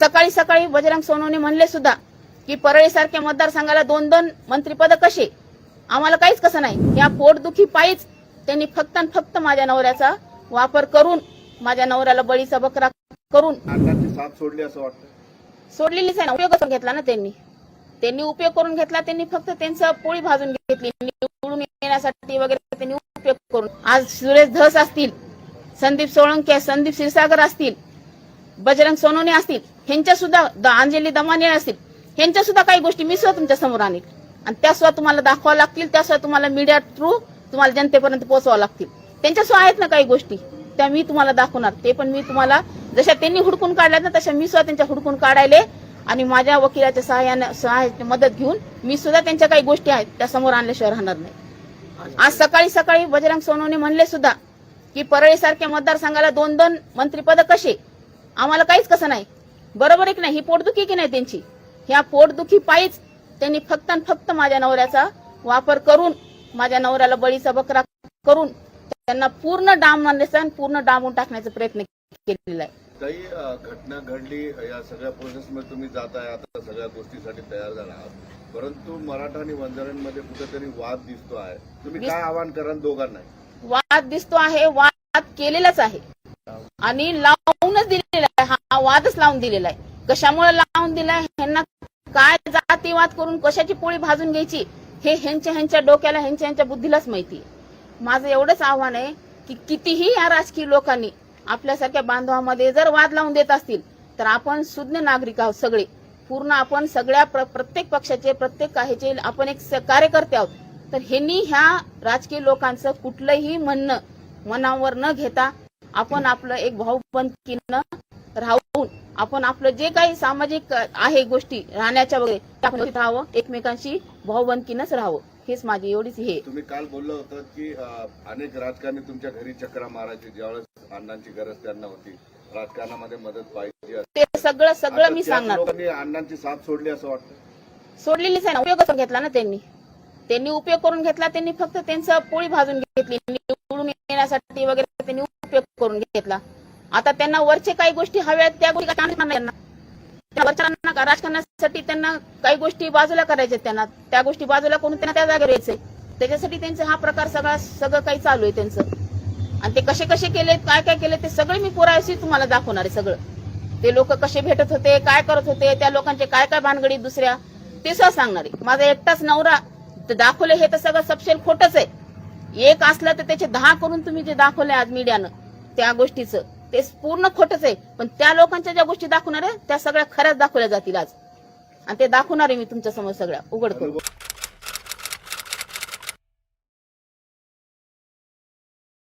सकाळी सकाळी बजरंग सोनवणे म्हणले सुद्धा की परळी सारख्या मतदारसंघाला दोन दोन मंत्रीपद कसे? आम्हाला काहीच कसं नाही. या पोटदुखी पायीच त्यांनी फक्त आणि फक्त माझ्या नवऱ्याचा वापर करून माझ्या नवऱ्याला बळीचा बकरा करून साथ सोडली असं वाटतं सोडलेलीच आहे ना. उपयोग करून घेतला ना त्यांनी. त्यांनी उपयोग करून घेतला त्यांनी फक्त त्यांचं पोळी भाजून घेतली. निवडून येण्यासाठी वगैरे त्यांनी उपयोग करून. आज सुरेश धस असतील संदीप सोळंके संदीप क्षीरसागर असतील बजरंग सोनवणे असतील ह्यांच्या सुद्धा द- अंजली दमाने असतील ह्यांच्या सुद्धा काही गोष्टी मी सुद्धा तुमच्यासमोर आणील आणि त्यासुद्धा तुम्हाला दाखवा लागतील त्यासुद्धा तुम्हाला मीडिया थ्रू तुम्हाला जनतेपर्यंत पोहोचवा लागतील. त्यांच्यासुद्धा आहेत ना काही गोष्टी त्या मी तुम्हाला दाखवणार. ते पण मी तुम्हाला जशा त्यांनी हुडकून काढल्यात ना तशा मी सुद्धा त्यांच्या हुडकून काढायले आणि माझ्या वकिलाच्या सहाय्याने सहाय्याची मदत घेऊन मी सुद्धा त्यांच्या काही गोष्टी आहेत त्या समोर आणल्याशिवाय राहणार नाही. आज सकाळी सकाळी बजरंग सोनवणे म्हणले सुद्धा की परळीसारख्या मतदारसंघाला दोन दोन मंत्रीपद कसे? आम्हाला काहीच कसं नाही. बरोबर आहे की नाही? ही पोटदुखी की नाही त्यांची? ह्या पोटदुखी पायीच त्यांनी फक्त आणि फक्त माझ्या नवऱ्याचा वापर करून माझ्या नवऱ्याला बळीचा बकरा करून त्यांना पूर्ण डांबण्याचा आणि पूर्ण डांबून टाकण्याचा प्रयत्न केलेला आहे. काही घटना घडली या सगळ्या प्रोसेसमध्ये तुम्ही जात आहे आता सगळ्या गोष्टीसाठी तयार झाला आहात. परंतु मराठा आणि वंजारांमध्ये कुठेतरी वाद दिसतो आहे. तुम्ही काय आवाहन कराल दोघांना वाद दिसतो आहे वाद केलेलाच आहे. आणि लावूनच हा वादच लावून दिलेला आहे. कशामुळे लावून दिलाय ह्यांना काय जातीवाद करून कशाची पोळी भाजून घ्यायची? हे ह्यांच्या ह्यांच्या डोक्याला ह्यांच्या ह्यांच्या बुद्धीलाच माहिती माझं एवढंच आव्हान आहे की कितीही या राजकीय लोकांनी आपल्यासारख्या बांधवामध्ये जर वाद लावून देत असतील तर आपण सुज्ञ नागरिक आहोत सगळे. पूर्ण आपण सगळ्या प्र- प्रत्येक पक्षाचे प्रत्येक काहीचे आपण एक कार्यकर्ते आहोत. तर ह्यांनी ह्या राजकीय लोकांचं कुठलंही म्हणणं मनावर न घेता आपण आपलं एक भाऊबंदकीनं राहून आपण आपलं जे काही सामाजिक आहे गोष्टी राहण्याच्या वगैरे आपण राहावं एकमेकांशी भाऊबंदकीनंच राहावं. हेच माझी एवढीच हे. तुम्ही काल बोललं होतं की अनेक राजकारणी तुमच्या घरी चक्रा मारायचे ज्यावेळेस अण्णांची गरज त्यांना होती. राजकारणामध्ये मदत पाहिजे ते सगळं सगळं मी सांगणार. अण्णांची साथ सोडली असं वाटतं? सोडलेलीच आहे ना. उपयोग करून घेतला ना त्यांनी. त्यांनी उपयोग करून घेतला त्यांनी फक्त त्यांचं पोळी भाजून घेतली निवडून येण्यासाठी वगैरे त्यांनी उपयोग करून घेतला. आता त्यांना वरचे काही गोष्टी हव्यात त्या गोष्टी त्या वरच्या राजकारणासाठी त्यांना काही गोष्टी बाजूला करायच्या त्यांना. त्या गोष्टी बाजूला करून त्यांना त्या जागेवर यायचंय. त्याच्यासाठी त्यांचा हा प्रकार सगळा सगळं काही चालू आहे त्यांचं. आणि ते कसे कसे केले काय काय केले ते सगळे मी पुरायशी तुम्हाला दाखवणार आहे सगळं. ते लोक कसे भेटत होते काय करत होते त्या लोकांचे काय काय भानगडी दुसऱ्या ते सुद्धा सांगणार आहे. माझा एकटाच नवरा दाखवले हे तर सगळं सपशेल खोटच आहे. एक असलं तर त्याचे दहा करून तुम्ही जे दाखवले आज मीडियानं त्या गोष्टीचं. ते पूर्ण खोटच आहे. पण त्या लोकांच्या ज्या गोष्टी दाखवणार आहे त्या सगळ्या खऱ्याच दाखवल्या जातील आज. आणि ते दाखवणार आहे मी तुमच्यासमोर सगळ्या. उघड करू